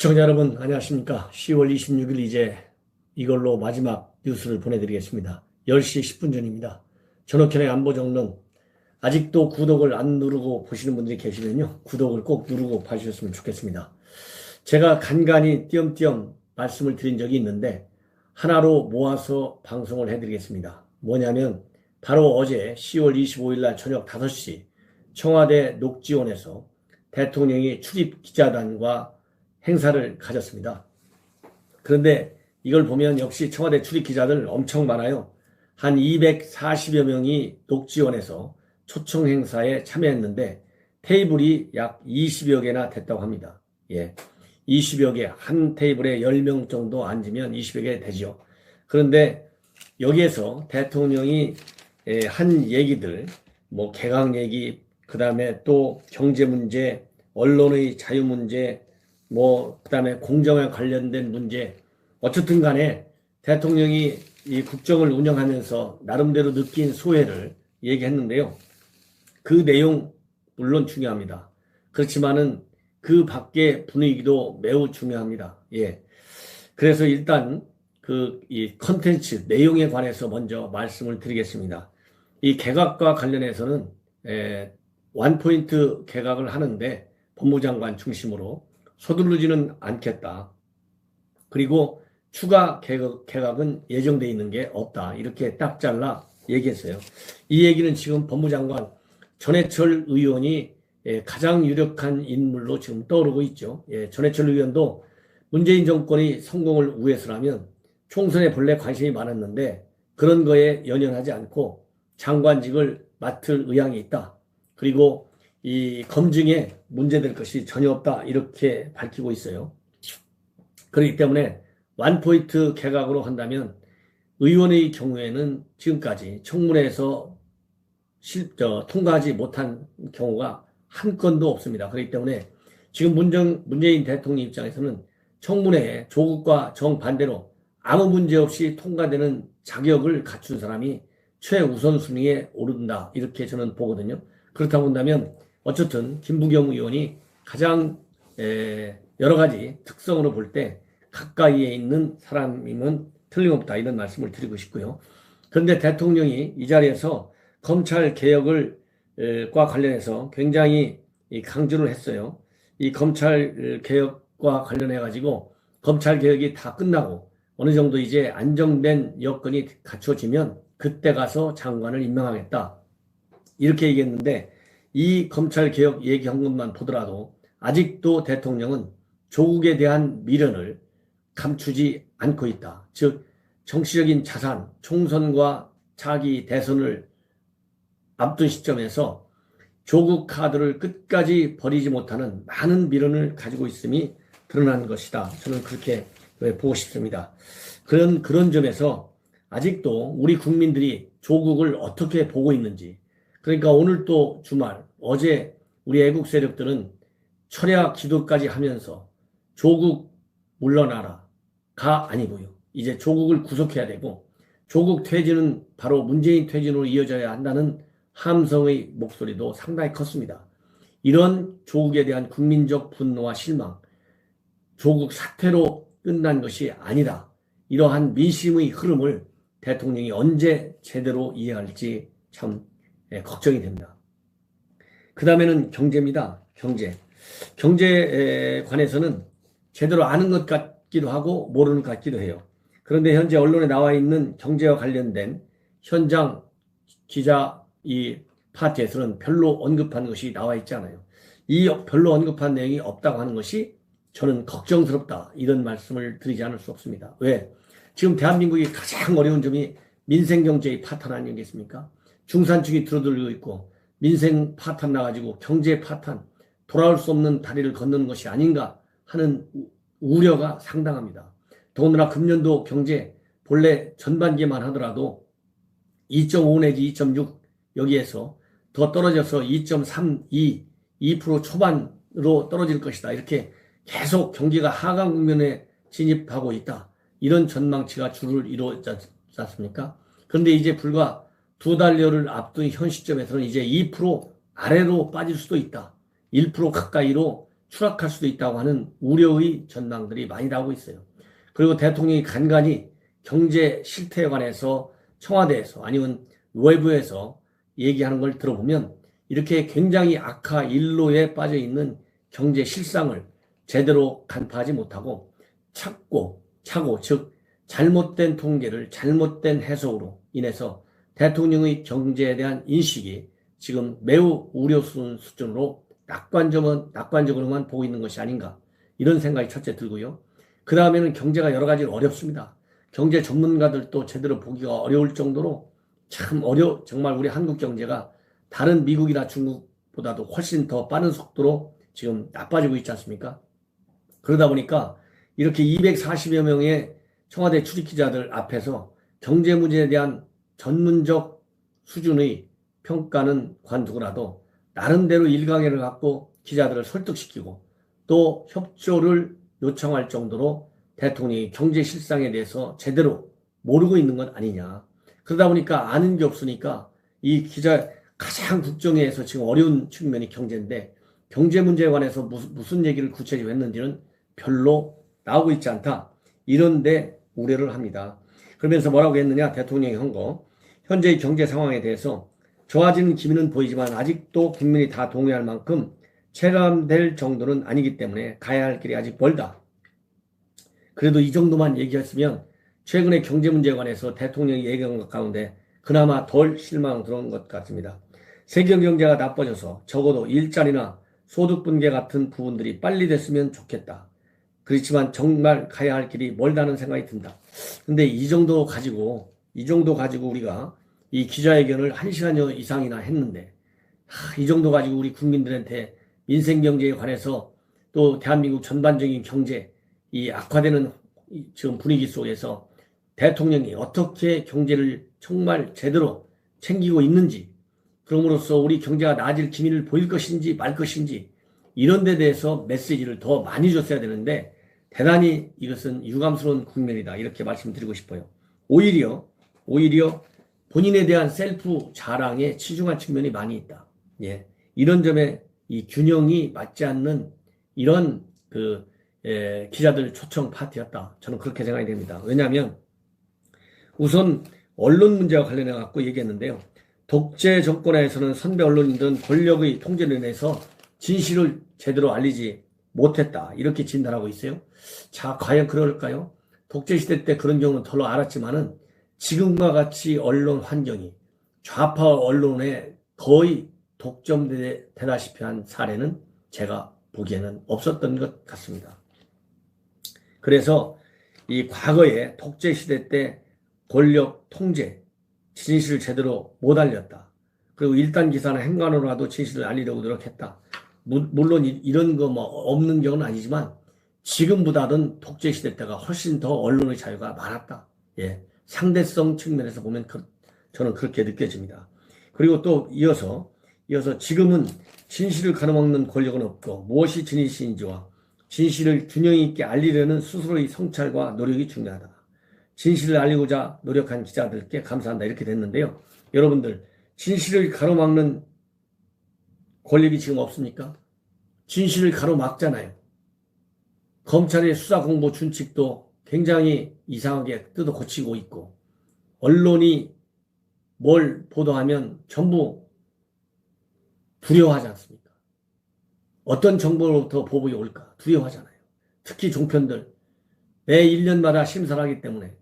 시청자 여러분 안녕하십니까? 10월 26일 이제 이걸로 마지막 뉴스를 보내드리겠습니다. 10시 10분 전입니다. 전옥현의 안보정론. 아직도 구독을 안 누르고 보시는 분들이 계시면요. 구독을 꼭 누르고 봐주셨으면 좋겠습니다. 제가 간간히 띄엄띄엄 말씀을 드린 적이 있는데 하나로 모아서 방송을 해드리겠습니다. 뭐냐면 바로 어제 10월 25일 날 저녁 5시 청와대 녹지원에서 대통령이 출입 기자단과 행사를 가졌습니다. 그런데 이걸 보면 역시 청와대 출입 기자들 엄청 많아요. 한 240여 명이 녹지원에서 초청 행사에 참여했는데 테이블이 약 20여 개나 됐다고 합니다. 예. 20여 개, 한 테이블에 10명 정도 앉으면 20여 개 되죠. 그런데 여기에서 대통령이 예, 한 얘기들, 뭐 개강 얘기, 그 다음에 또 경제 문제, 언론의 자유 문제, 뭐 그다음에 공정에 관련된 문제 어쨌든 간에 대통령이 이 국정을 운영하면서 나름대로 느낀 소회를 얘기했는데요. 그 내용 물론 중요합니다. 그렇지만은 그 밖의 분위기도 매우 중요합니다. 예. 그래서 일단 그 이 컨텐츠 내용에 관해서 먼저 말씀을 드리겠습니다. 이 개각과 관련해서는 에, 원포인트 개각을 하는데 법무장관 중심으로 서두르지는 않겠다. 그리고 추가 개각, 개각은 예정돼 있는 게 없다. 이렇게 딱 잘라 얘기했어요. 이 얘기는 지금 법무장관 전해철 의원이 예, 가장 유력한 인물로 지금 떠오르고 있죠. 예, 전해철 의원도 문재인 정권이 성공을 우회서라면 총선에 본래 관심이 많았는데 그런 거에 연연하지 않고 장관직을 맡을 의향이 있다. 그리고 이 검증에 문제될 것이 전혀 없다 이렇게 밝히고 있어요. 그렇기 때문에 완포인트 개각으로 한다면 의원의 경우에는 지금까지 청문회에서 실, 저, 통과하지 못한 경우가 한 건도 없습니다. 그렇기 때문에 지금 문정, 문재인 대통령 입장에서는 청문회에 조국과 정반대로 아무 문제 없이 통과되는 자격을 갖춘 사람이 최우선순위에 오른다. 이렇게 저는 보거든요. 그렇다고 한다면 어쨌든 김부겸 의원이 가장 여러 가지 특성으로 볼 때 가까이에 있는 사람이면 틀림없다 이런 말씀을 드리고 싶고요. 그런데 대통령이 이 자리에서 검찰 개혁을 과 관련해서 굉장히 강조를 했어요. 이 검찰 개혁과 관련해 가지고 검찰 개혁이 다 끝나고 어느 정도 이제 안정된 여건이 갖춰지면 그때 가서 장관을 임명하겠다. 이렇게 얘기했는데 이 검찰 개혁 얘기한 것만 보더라도 아직도 대통령은 조국에 대한 미련을 감추지 않고 있다. 즉 정치적인 자산, 총선과 차기 대선을 앞둔 시점에서 조국 카드를 끝까지 버리지 못하는 많은 미련을 가지고 있음이 드러난 것이다. 저는 그렇게 보고 싶습니다. 그런 그런 점에서 아직도 우리 국민들이 조국을 어떻게 보고 있는지 그러니까 오늘 또 주말, 어제 우리 애국 세력들은 철야 기도까지 하면서 조국 물러나라. 가 아니고요. 이제 조국을 구속해야 되고 조국 퇴진은 바로 문재인 퇴진으로 이어져야 한다는 함성의 목소리도 상당히 컸습니다. 이런 조국에 대한 국민적 분노와 실망, 조국 사태로 끝난 것이 아니다. 이러한 민심의 흐름을 대통령이 언제 제대로 이해할지 참 예, 걱정이 됩니다. 그 다음에는 경제입니다. 경제. 경제에 관해서는 제대로 아는 것 같기도 하고 모르는 것 같기도 해요. 그런데 현재 언론에 나와 있는 경제와 관련된 현장 기자 이 파트에서는 별로 언급한 것이 나와 있지 않아요. 이 별로 언급한 내용이 없다고 하는 것이 저는 걱정스럽다. 이런 말씀을 드리지 않을 수 없습니다. 왜? 지금 대한민국이 가장 어려운 점이 민생경제의 파탄 아니겠습니까? 중산층이 들어들고 있고 민생 파탄 나가지고 경제 파탄 돌아올 수 없는 다리를 걷는 것이 아닌가 하는 우려가 상당합니다. 더군다나 금년도 경제 본래 전반기만 하더라도 2.5 내지 2.6 여기에서 더 떨어져서 2.32, 2% 초반으로 떨어질 것이다. 이렇게 계속 경기가 하강 국면에 진입하고 있다. 이런 전망치가 주를 이루었지 않습니까? 그런데 이제 불과 두 달여를 앞둔 현 시점에서는 이제 2% 아래로 빠질 수도 있다. 1% 가까이로 추락할 수도 있다고 하는 우려의 전망들이 많이 나오고 있어요. 그리고 대통령이 간간히 경제 실태에 관해서 청와대에서 아니면 외부에서 얘기하는 걸 들어보면 이렇게 굉장히 악화 일로에 빠져 있는 경제 실상을 제대로 간파하지 못하고 찾고 차고 즉 잘못된 통계를 잘못된 해석으로 인해서 대통령의 경제에 대한 인식이 지금 매우 우려스러운 수준으로 낙관적은, 낙관적으로만 보고 있는 것이 아닌가 이런 생각이 첫째 들고요. 그 다음에는 경제가 여러 가지로 어렵습니다. 경제 전문가들도 제대로 보기가 어려울 정도로 참 어려 정말 우리 한국 경제가 다른 미국이나 중국보다도 훨씬 더 빠른 속도로 지금 나빠지고 있지 않습니까? 그러다 보니까 이렇게 240여 명의 청와대 출입 기자들 앞에서 경제 문제에 대한 전문적 수준의 평가는 관두고라도 나름대로 일강회를 갖고 기자들을 설득시키고 또 협조를 요청할 정도로 대통령이 경제 실상에 대해서 제대로 모르고 있는 것 아니냐. 그러다 보니까 아는 게 없으니까 이 기자 가장 국정에서 지금 어려운 측면이 경제인데 경제 문제에 관해서 무슨, 무슨 얘기를 구체적으로 했는지는 별로 나오고 있지 않다. 이런데 우려를 합니다. 그러면서 뭐라고 했느냐 대통령이 한 거. 현재의 경제 상황에 대해서 좋아지는 기미는 보이지만 아직도 국민이 다 동의할 만큼 체감될 정도는 아니기 때문에 가야 할 길이 아직 멀다. 그래도 이 정도만 얘기했으면 최근의 경제 문제에 관해서 대통령이 얘기한 것 가운데 그나마 덜 실망스러운 것 같습니다. 세계 경제가 나빠져서 적어도 일자리나 소득 분계 같은 부분들이 빨리 됐으면 좋겠다. 그렇지만 정말 가야 할 길이 멀다는 생각이 든다. 근데 이 정도 가지고, 이 정도 가지고 우리가 이 기자회견을 한 시간여 이상이나 했는데, 하, 이 정도 가지고 우리 국민들한테 민생 경제에 관해서 또 대한민국 전반적인 경제, 이 악화되는 지금 분위기 속에서 대통령이 어떻게 경제를 정말 제대로 챙기고 있는지, 그럼으로써 우리 경제가 나아질 기미를 보일 것인지 말 것인지, 이런 데 대해서 메시지를 더 많이 줬어야 되는데, 대단히 이것은 유감스러운 국면이다. 이렇게 말씀드리고 싶어요. 오히려, 오히려 본인에 대한 셀프 자랑에 치중한 측면이 많이 있다. 예. 이런 점에 이 균형이 맞지 않는 이런 그, 예, 기자들 초청 파티였다. 저는 그렇게 생각이 됩니다. 왜냐하면 우선 언론 문제와 관련해 갖고 얘기했는데요. 독재 정권에서는 선배 언론인들은 권력의 통제를 인해서 진실을 제대로 알리지 못했다. 이렇게 진단하고 있어요. 자, 과연 그럴까요? 독재 시대 때 그런 경우는 덜어 알았지만은 지금과 같이 언론 환경이 좌파 언론에 거의 독점되다시피 한 사례는 제가 보기에는 없었던 것 같습니다. 그래서 이 과거에 독재시대 때 권력 통제, 진실을 제대로 못 알렸다. 그리고 일단 기사나 행간으로라도 진실을 알리려고 노력했다. 물론 이런 거 뭐 없는 경우는 아니지만 지금보다는 독재 시대 때가 훨씬 더 언론의 자유가 많았다. 예. 상대성 측면에서 보면 그, 저는 그렇게 느껴집니다. 그리고 또 이어서 이어서 지금은 진실을 가로막는 권력은 없고 무엇이 진실인지와 진실을 균형 있게 알리려는 스스로의 성찰과 노력이 중요하다. 진실을 알리고자 노력한 기자들께 감사한다 이렇게 됐는데요. 여러분들 진실을 가로막는 권력이 지금 없습니까? 진실을 가로막잖아요. 검찰의 수사 공보 준칙도 굉장히 이상하게 뜯어 고치고 있고, 언론이 뭘 보도하면 전부 두려워하지 않습니까? 어떤 정보로부터 보복이 올까? 두려워하잖아요. 특히 종편들. 매 1년마다 심사를 하기 때문에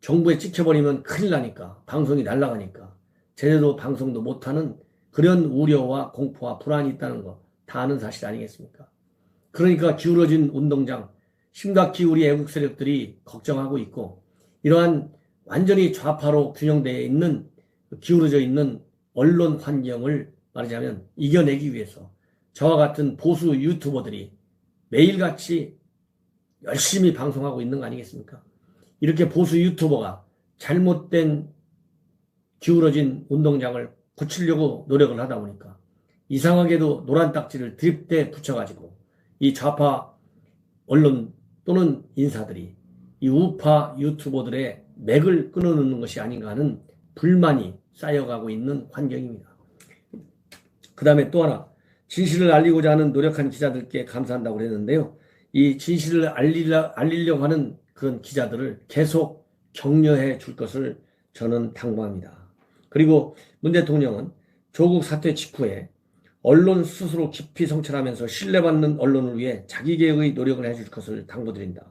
정부에 찍혀버리면 큰일 나니까, 방송이 날아가니까, 제대로 방송도 못하는 그런 우려와 공포와 불안이 있다는 거 다 아는 사실 아니겠습니까? 그러니까 기울어진 운동장, 심각히 우리 애국 세력들이 걱정하고 있고 이러한 완전히 좌파로 균형되어 있는 기울어져 있는 언론 환경을 말하자면 이겨내기 위해서 저와 같은 보수 유튜버들이 매일같이 열심히 방송하고 있는 거 아니겠습니까? 이렇게 보수 유튜버가 잘못된 기울어진 운동장을 고치려고 노력을 하다 보니까 이상하게도 노란 딱지를 드립대 붙여가지고 이 좌파 언론 또는 인사들이 이 우파 유튜버들의 맥을 끊어놓는 것이 아닌가 하는 불만이 쌓여가고 있는 환경입니다. 그 다음에 또 하나 진실을 알리고자 하는 노력한 기자들께 감사한다고 그랬는데요. 이 진실을 알리려, 알리려고 하는 그런 기자들을 계속 격려해 줄 것을 저는 당부합니다. 그리고 문 대통령은 조국 사태 직후에 언론 스스로 깊이 성찰하면서 신뢰받는 언론을 위해 자기 개혁의 노력을 해줄 것을 당부드린다.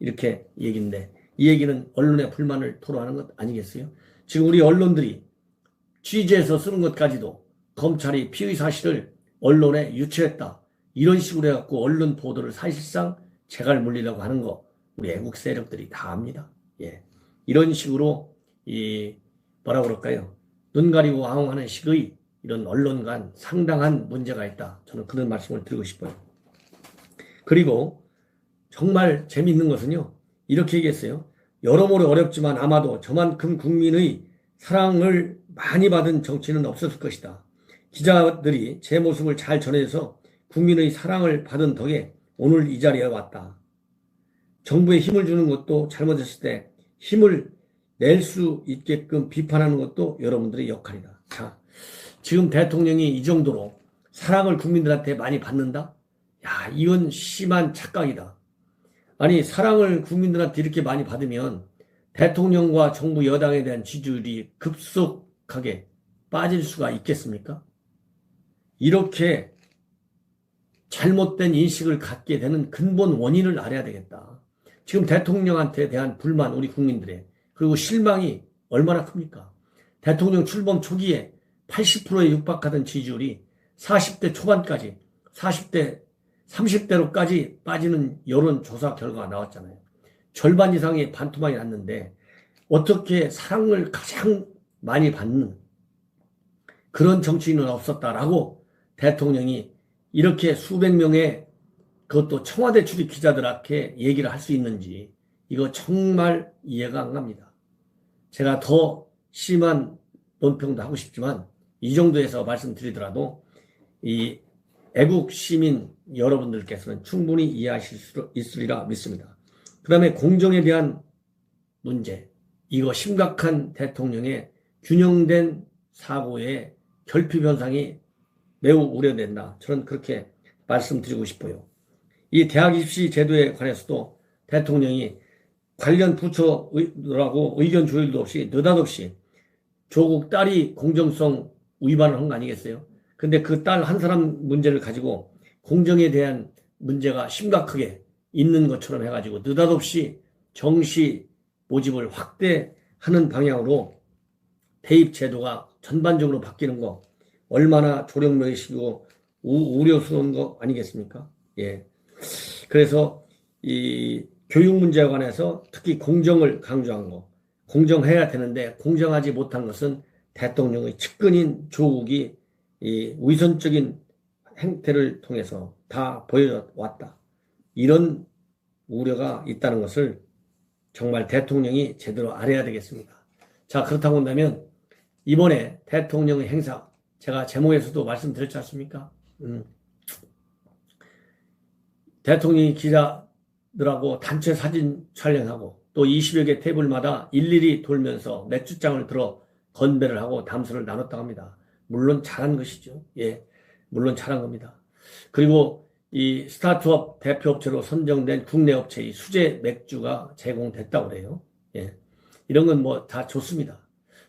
이렇게 얘기인데 이 얘기는 언론의 불만을 토로하는 것 아니겠어요? 지금 우리 언론들이 취재해서 쓰는 것까지도 검찰이 피의 사실을 언론에 유치했다. 이런 식으로 해갖고 언론 보도를 사실상 재갈 물리려고 하는 거 우리 애국 세력들이 다 압니다. 예. 이런 식으로 이 뭐라 그럴까요? 눈 가리고 아웅하는 식의 이런 언론 간 상당한 문제가 있다. 저는 그런 말씀을 드리고 싶어요. 그리고 정말 재미있는 것은요. 이렇게 얘기했어요. 여러모로 어렵지만 아마도 저만큼 국민의 사랑을 많이 받은 정치는 없었을 것이다. 기자들이 제 모습을 잘 전해서 국민의 사랑을 받은 덕에 오늘 이 자리에 왔다. 정부에 힘을 주는 것도 잘못했을 때 힘을 낼 수 있게끔 비판하는 것도 여러분들의 역할이다. 자, 지금 대통령이 이 정도로 사랑을 국민들한테 많이 받는다? 야, 이건 심한 착각이다. 아니, 사랑을 국민들한테 이렇게 많이 받으면 대통령과 정부 여당에 대한 지지율이 급속하게 빠질 수가 있겠습니까? 이렇게 잘못된 인식을 갖게 되는 근본 원인을 알아야 되겠다. 지금 대통령한테 대한 불만, 우리 국민들의, 그리고 실망이 얼마나 큽니까? 대통령 출범 초기에 80%에 육박하던 지지율이 40대 초반까지, 40대, 30대로까지 빠지는 여론조사 결과가 나왔잖아요. 절반 이상의 반토막이 났는데, 어떻게 사랑을 가장 많이 받는 그런 정치인은 없었다라고 대통령이 이렇게 수백 명의 그것도 청와대 출입 기자들한테 얘기를 할 수 있는지 이거 정말 이해가 안 갑니다. 제가 더 심한 논평도 하고 싶지만 이 정도에서 말씀드리더라도 이 애국 시민 여러분들께서는 충분히 이해하실 수 있으리라 믿습니다. 그 다음에 공정에 대한 문제, 이거 심각한 대통령의 균형된 사고의 결핍 현상이 매우 우려된다. 저는 그렇게 말씀드리고 싶어요. 이 대학 입시 제도에 관해서도 대통령이 관련 부처들하고 의견 조율도 없이 느닷없이 조국 딸이 공정성 위반을 한 거 아니겠어요? 근데 그 딸 한 사람 문제를 가지고 공정에 대한 문제가 심각하게 있는 것처럼 해가지고 느닷없이 정시 모집을 확대하는 방향으로 대입 제도가 전반적으로 바뀌는 거 얼마나 조력명이시고 우려스러운 거 아니겠습니까? 예. 그래서 이 교육 문제에 관해서 특히 공정을 강조한 거, 공정해야 되는데 공정하지 못한 것은 대통령의 측근인 조국이 이 위선적인 행태를 통해서 다 보여왔다. 이런 우려가 있다는 것을 정말 대통령이 제대로 알아야 되겠습니다. 자, 그렇다고 한다면 이번에 대통령의 행사, 제가 제목에서도 말씀드렸지 않습니까? 음. 대통령이 기자들하고 단체 사진 촬영하고 또 20여 개 테이블마다 일일이 돌면서 맥주장을 들어 건배를 하고 담소를 나눴다고 합니다. 물론 잘한 것이죠. 예. 물론 잘한 겁니다. 그리고 이 스타트업 대표 업체로 선정된 국내 업체의 수제 맥주가 제공됐다고 그래요. 예. 이런 건 뭐 다 좋습니다.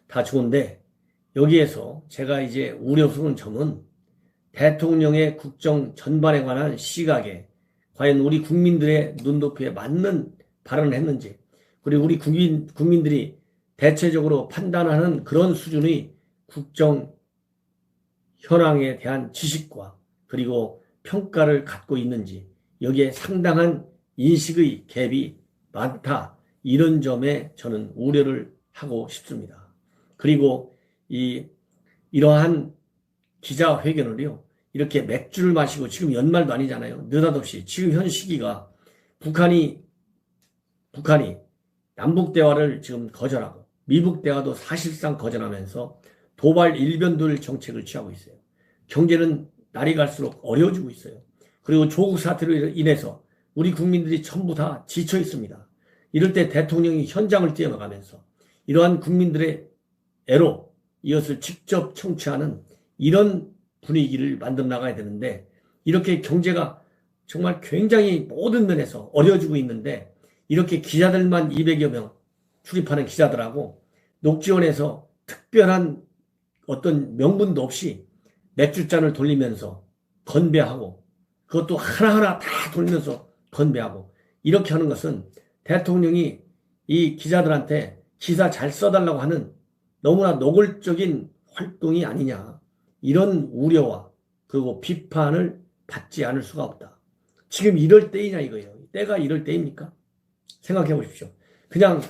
다 좋은데 여기에서 제가 이제 우려스러운 점은 대통령의 국정 전반에 관한 시각에 과연 우리 국민들의 눈높이에 맞는 발언을 했는지 그리고 우리 국민, 국민들이 대체적으로 판단하는 그런 수준의 국정 현황에 대한 지식과 그리고 평가를 갖고 있는지 여기에 상당한 인식의 갭이 많다. 이런 점에 저는 우려를 하고 싶습니다. 그리고 이 이러한 기자회견을요. 이렇게 맥주를 마시고 지금 연말도 아니잖아요. 느닷없이 지금 현 시기가 북한이 북한이 남북 대화를 지금 거절하고 미북 대화도 사실상 거절하면서 도발 일변돌 정책을 취하고 있어요. 경제는 날이 갈수록 어려워지고 있어요. 그리고 조국 사태로 인해서 우리 국민들이 전부 다 지쳐 있습니다. 이럴 때 대통령이 현장을 뛰어나가면서 이러한 국민들의 애로 이것을 직접 청취하는 이런 분위기를 만들어 나가야 되는데 이렇게 경제가 정말 굉장히 모든 면에서 어려워지고 있는데 이렇게 기자들만 200여 명 출입하는 기자들하고 녹지원에서 특별한 어떤 명분도 없이 맥주잔을 돌리면서 건배하고 그것도 하나하나 다 돌면서 건배하고 이렇게 하는 것은 대통령이 이 기자들한테 기사 잘 써달라고 하는 너무나 노골적인 활동이 아니냐 이런 우려와 그리고 비판을 받지 않을 수가 없다. 지금 이럴 때이냐 이거예요. 때가 이럴 때입니까? 생각해 보십시오. 그냥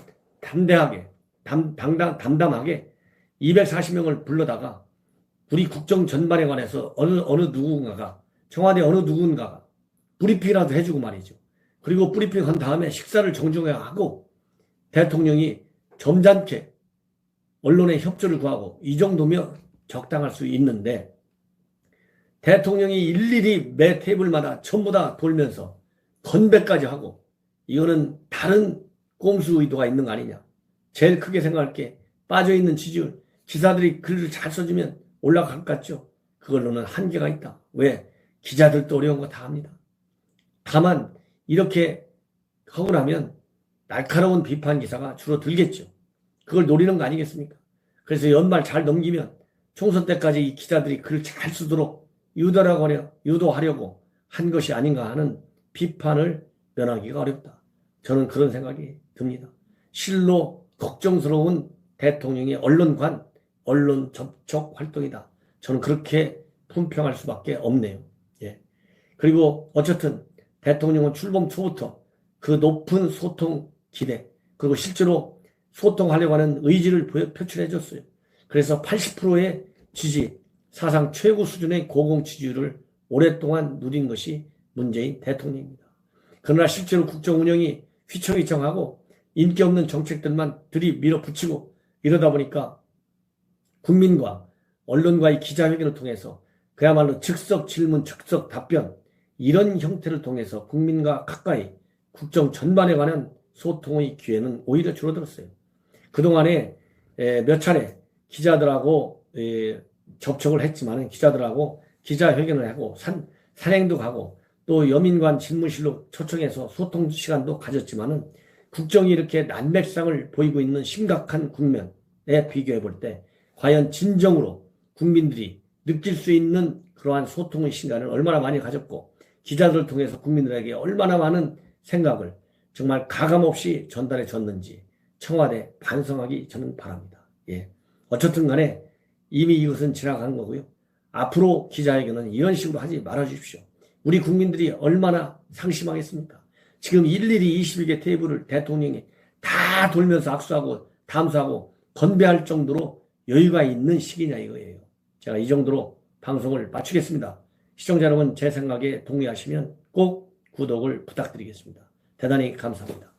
담대하게 담, 당당, 담담하게 240명을 불러다가 우리 국정 전반에 관해서 어느 어느 누군가가 청와대 어느 누군가가 브리핑이라도 해주고 말이죠. 그리고 브리핑 한 다음에 식사를 정중하게 하고 대통령이 점잖게 언론의 협조를 구하고 이 정도면 적당할 수 있는데 대통령이 일일이 매 테이블마다 전부 다 돌면서 건배까지 하고 이거는 다른 꼼수 의도가 있는 거 아니냐. 제일 크게 생각할 게 빠져있는 지지율. 기사들이 글을 잘 써주면 올라갈 것 같죠. 그걸로는 한계가 있다. 왜? 기자들도 어려운 거 다 합니다. 다만 이렇게 하고 나면 날카로운 비판 기사가 줄어들겠죠. 그걸 노리는 거 아니겠습니까? 그래서 연말 잘 넘기면 총선 때까지 이 기자들이 글을 잘 쓰도록 유도하려, 유도하려고 한 것이 아닌가 하는 비판을 면하기가 어렵다. 저는 그런 생각이 듭니다. 실로 걱정스러운 대통령의 언론관, 언론 접촉 활동이다. 저는 그렇게 품평할 수밖에 없네요. 예. 그리고 어쨌든 대통령은 출범 초부터 그 높은 소통 기대, 그리고 실제로 소통하려고 하는 의지를 표출해 줬어요. 그래서 80%의 지지, 사상 최고 수준의 고공 지지율을 오랫동안 누린 것이 문재인 대통령입니다. 그러나 실제로 국정 운영이 휘청휘청하고 인기 없는 정책들만 들이 밀어붙이고 이러다 보니까 국민과 언론과의 기자회견을 통해서 그야말로 즉석 질문, 즉석 답변 이런 형태를 통해서 국민과 가까이 국정 전반에 관한 소통의 기회는 오히려 줄어들었어요. 그동안에 몇 차례 기자들하고 접촉을 했지만 기자들하고 기자회견을 하고 산, 산행도 가고 또 여민관 집무실로 초청해서 소통 시간도 가졌지만은 국정이 이렇게 난맥상을 보이고 있는 심각한 국면에 비교해 볼 때 과연 진정으로 국민들이 느낄 수 있는 그러한 소통의 시간을 얼마나 많이 가졌고 기자들을 통해서 국민들에게 얼마나 많은 생각을 정말 가감없이 전달해 줬는지 청와대 반성하기 저는 바랍니다. 예. 어쨌든 간에 이미 이것은 지나간 거고요. 앞으로 기자회견은 이런 식으로 하지 말아 주십시오. 우리 국민들이 얼마나 상심하겠습니까? 지금 일일이 21개 테이블을 대통령이 다 돌면서 악수하고 담수하고 건배할 정도로 여유가 있는 시기냐 이거예요. 제가 이 정도로 방송을 마치겠습니다. 시청자 여러분 제 생각에 동의하시면 꼭 구독을 부탁드리겠습니다. 대단히 감사합니다.